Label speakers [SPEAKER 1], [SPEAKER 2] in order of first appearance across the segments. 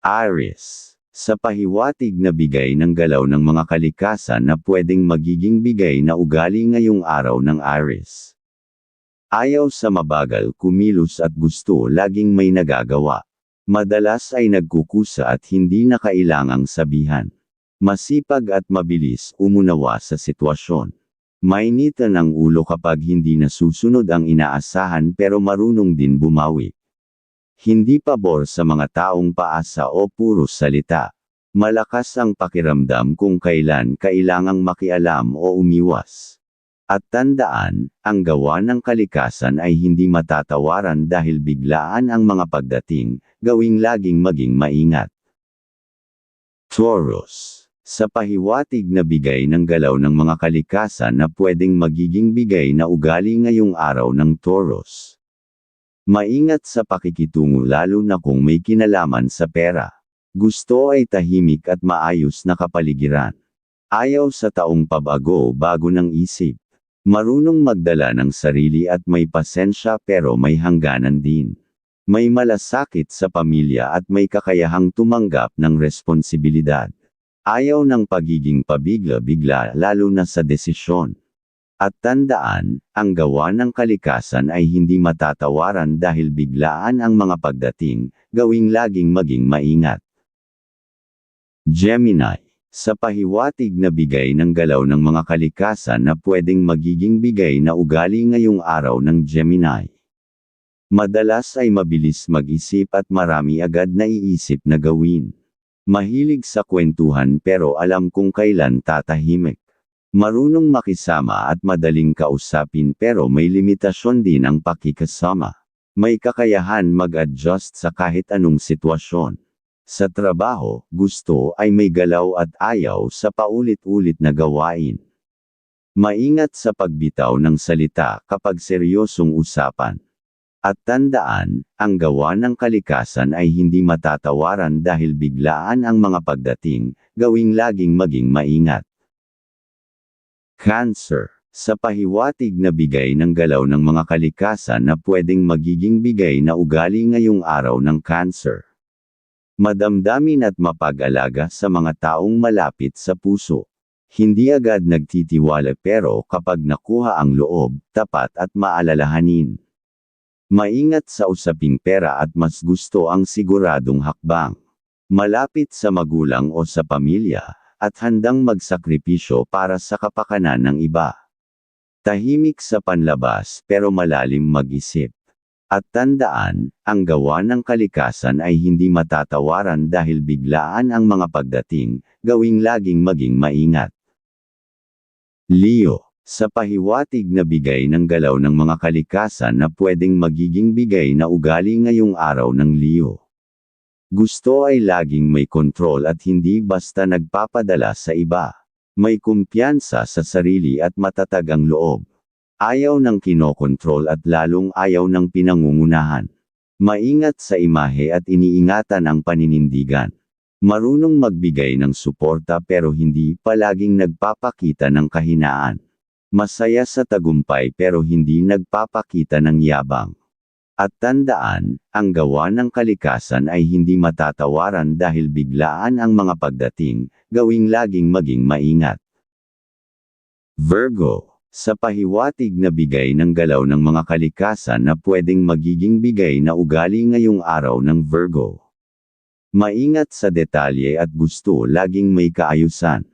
[SPEAKER 1] Aries. Sa pahiwatig na bigay ng galaw ng mga kalikasan na pwedeng magiging bigay na ugali ngayong araw ng Aries. Ayaw sa mabagal kumilos at gusto laging may nagagawa. Madalas ay nagkukusa at hindi na kailangang sabihan. Masipag at mabilis umunawa sa sitwasyon. Mainitan ang ulo kapag hindi nasusunod ang inaasahan pero marunong din bumawi. Hindi pabor sa mga taong paasa o puro salita. Malakas ang pakiramdam kung kailan kailangang makialam o umiwas. At tandaan, ang gawa ng kalikasan ay hindi matatawaran dahil biglaan ang mga pagdating, gawing laging maging maingat. Taurus. Sa pahiwatig na bigay ng galaw ng mga kalikasan na pwedeng magiging bigay na ugali ngayong araw ng Taurus. Maingat sa pakikitungo lalo na kung may kinalaman sa pera. Gusto ay tahimik at maayos na kapaligiran. Ayaw sa taong pabago bago ng isip. Marunong magdala ng sarili at may pasensya pero may hangganan din. May malasakit sa pamilya at may kakayahang tumanggap ng responsibilidad. Ayaw ng pagiging pabigla-bigla lalo na sa desisyon. At tandaan, ang gawa ng kalikasan ay hindi matatawaran dahil biglaan ang mga pagdating, gawing laging maging maingat. Gemini. Sa pahiwatig na bigay ng galaw ng mga kalikasan na pwedeng magiging bigay na ugali ngayong araw ng Gemini. Madalas ay mabilis mag-isip at marami agad na iisip na gawin. Mahilig sa kwentuhan pero alam kung kailan tatahimik. Marunong makisama at madaling kausapin pero may limitasyon din ang pakikasama. May kakayahan mag-adjust sa kahit anong sitwasyon. Sa trabaho, gusto ay may galaw at ayaw sa paulit-ulit na gawain. Maingat sa pagbitaw ng salita kapag seryosong usapan. At tandaan, ang gawa ng kalikasan ay hindi matatawaran dahil biglaan ang mga pagdating, gawing laging maging maingat. Cancer. Sa pahiwatig na bigay ng galaw ng mga kalikasan na pwedeng magiging bigay na ugali ngayong araw ng Cancer. Madamdamin at mapag-alaga sa mga taong malapit sa puso. Hindi agad nagtitiwala pero kapag nakuha ang loob, tapat at maalalahanin. Maingat sa usaping pera at mas gusto ang siguradong hakbang. Malapit sa magulang o sa pamilya, at handang magsakripisyo para sa kapakanan ng iba. Tahimik sa panlabas pero malalim mag-isip. At tandaan, ang gawa ng kalikasan ay hindi matatawaran dahil biglaan ang mga pagdating, gawing laging maging maingat. Leo sa pahiwatig na bigay ng galaw ng mga kalikasan na pwedeng magiging bigay na ugali ngayong araw ng Leo. Gusto ay laging may kontrol at hindi basta nagpapadala sa iba. May kumpiyansa sa sarili at matatag ang loob. Ayaw ng kinokontrol at lalong ayaw ng pinangungunahan. Maingat sa imahe at iniingatan ang paninindigan. Marunong magbigay ng suporta pero hindi palaging nagpapakita ng kahinaan. Masaya sa tagumpay pero hindi nagpapakita ng yabang. At tandaan, ang gawa ng kalikasan ay hindi matatawaran dahil biglaan ang mga pagdating, gawing laging maging maingat. Virgo. Sa pahiwatig na bigay ng galaw ng mga kalikasan na pwedeng magiging bigay na ugali ngayong araw ng Virgo. Maingat sa detalye at gusto laging may kaayusan.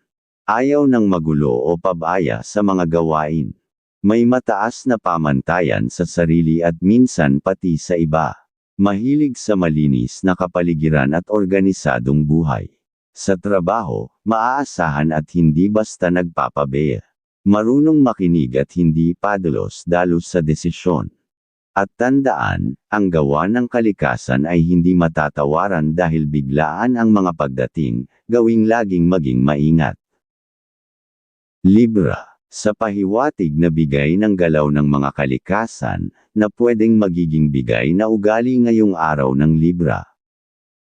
[SPEAKER 1] Ayaw ng magulo o pabaya sa mga gawain. May mataas na pamantayan sa sarili at minsan pati sa iba. Mahilig sa malinis na kapaligiran at organisadong buhay. Sa trabaho, maaasahan at hindi basta nagpapabeya. Marunong makinig at hindi padalos-dalos sa desisyon. At tandaan, ang gawa ng kalikasan ay hindi matatawaran dahil biglaan ang mga pagdating, gawing laging maging maingat. Libra sa pahiwatig na bigay ng galaw ng mga kalikasan, na pwedeng magiging bigay na ugali ngayong araw ng Libra.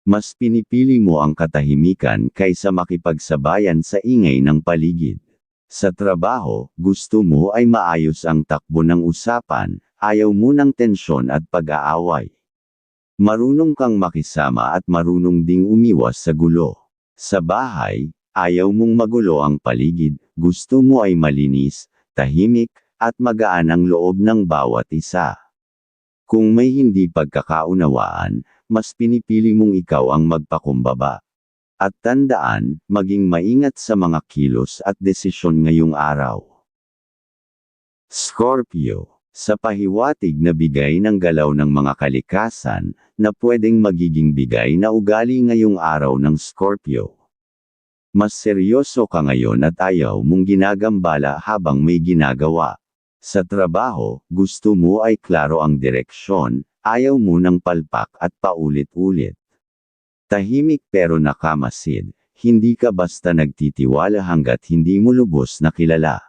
[SPEAKER 1] Mas pinipili mo ang katahimikan kaysa makipagsabayan sa ingay ng paligid. Sa trabaho, gusto mo ay maayos ang takbo ng usapan, ayaw mo ng tensyon at pag-aaway. Marunong kang makisama at marunong ding umiwas sa gulo. Sa bahay, ayaw mong magulo ang paligid, gusto mo ay malinis, tahimik, at magaan ang loob ng bawat isa. Kung may hindi pagkakaunawaan, mas pinipili mong ikaw ang magpakumbaba. At tandaan, maging maingat sa mga kilos at desisyon ngayong araw. Scorpio, sa pahiwatig na bigay ng galaw ng mga kalikasan, na pwedeng magiging bigay na ugali ngayong araw ng Scorpio. Mas seryoso ka ngayon at ayaw mong ginagambala habang may ginagawa. Sa trabaho, gusto mo ay klaro ang direksyon, ayaw mo ng palpak at paulit-ulit. Tahimik pero nakamasid, hindi ka basta nagtitiwala hanggat hindi mo lubos na kilala.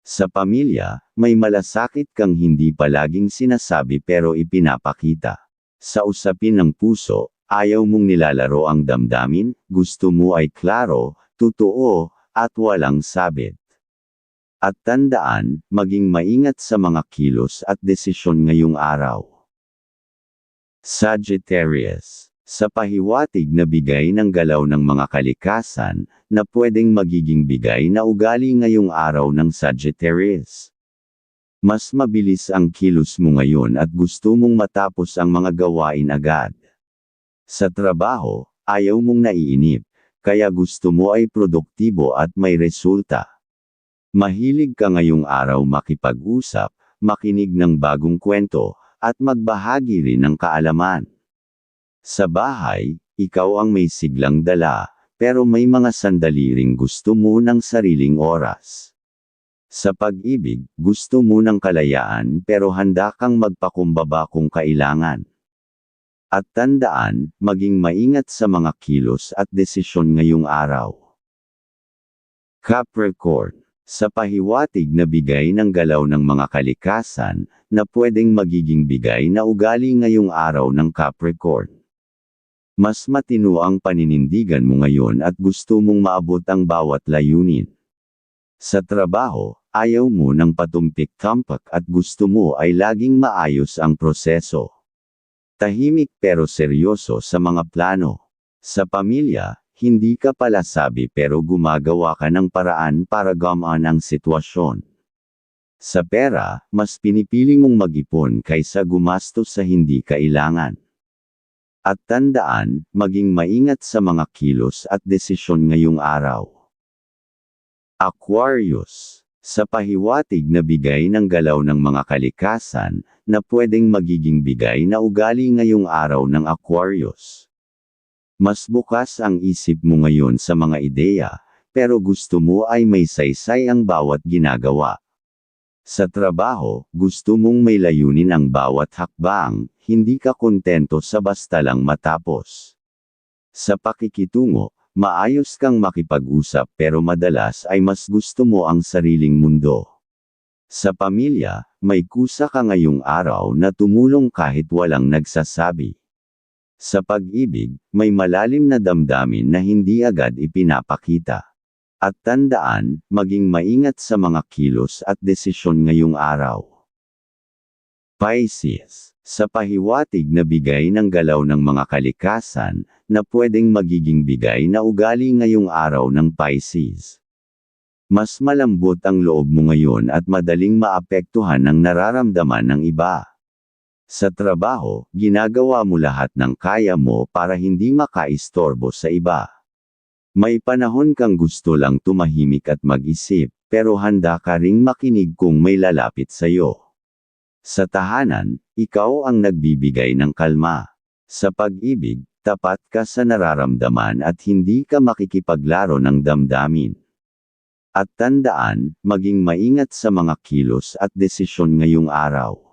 [SPEAKER 1] Sa pamilya, may malasakit kang hindi palaging sinasabi pero ipinapakita. Sa usapin ng puso, ayaw mong nilalaro ang damdamin, gusto mo ay klaro, totoo, at walang sabit. At tandaan, maging maingat sa mga kilos at desisyon ngayong araw. Sagittarius sa pahiwatig na bigay ng galaw ng mga kalikasan, na pwedeng magiging bigay na ugali ngayong araw ng Sagittarius. Mas mabilis ang kilos mo ngayon at gusto mong matapos ang mga gawain agad. Sa trabaho, ayaw mong naiinip, kaya gusto mo ay produktibo at may resulta. Mahilig ka ngayong araw makipag-usap, makinig ng bagong kwento, at magbahagi rin ng kaalaman. Sa bahay, ikaw ang may siglang dala, pero may mga sandali ring gusto mo ng sariling oras. Sa pag-ibig, gusto mo ng kalayaan pero handa kang magpakumbaba kung kailangan. At tandaan, maging maingat sa mga kilos at desisyon ngayong araw. Capricorn sa pahiwatig na bigay ng galaw ng mga kalikasan, na pwedeng magiging bigay na ugali ngayong araw ng Capricorn. Mas matino ang paninindigan mo ngayon at gusto mong maabot ang bawat layunin. Sa trabaho, ayaw mo ng patumpik-tampak at gusto mo ay laging maayos ang proseso. Tahimik pero seryoso sa mga plano. Sa pamilya, hindi ka pala sabi pero gumagawa ka ng paraan para gamaan ang sitwasyon. Sa pera, mas pinipili mong mag-ipon kaysa gumastos sa hindi kailangan. At tandaan, maging maingat sa mga kilos at desisyon ngayong araw. Aquarius. Sa pahiwatig na bigay ng galaw ng mga kalikasan, na pwedeng magiging bigay na ugali ngayong araw ng Aquarius. Mas bukas ang isip mo ngayon sa mga ideya, pero gusto mo ay may saysay ang bawat ginagawa. Sa trabaho, gusto mong may layunin ang bawat hakbang, hindi ka kontento sa basta lang matapos. Sa pakikitungo, maayos kang makipag-usap pero madalas ay mas gusto mo ang sariling mundo. Sa pamilya, may kusa ka ngayong araw na tumulong kahit walang nagsasabi. Sa pag-ibig, may malalim na damdamin na hindi agad ipinapakita. At tandaan, maging maingat sa mga kilos at desisyon ngayong araw. Pisces. Sa pahiwatig na bigay ng galaw ng mga kalikasan, na pwedeng magiging bigay na ugali ngayong araw ng Pisces. Mas malambot ang loob mo ngayon at madaling maapektuhan ang nararamdaman ng iba. Sa trabaho, ginagawa mo lahat ng kaya mo para hindi makaistorbo sa iba. May panahon kang gusto lang tumahimik at mag-isip, pero handa ka ring makinig kung may lalapit sa'yo. Sa tahanan, ikaw ang nagbibigay ng kalma. Sa pag-ibig, tapat ka sa nararamdaman at hindi ka makikipaglaro ng damdamin. At tandaan, maging maingat sa mga kilos at desisyon ngayong araw.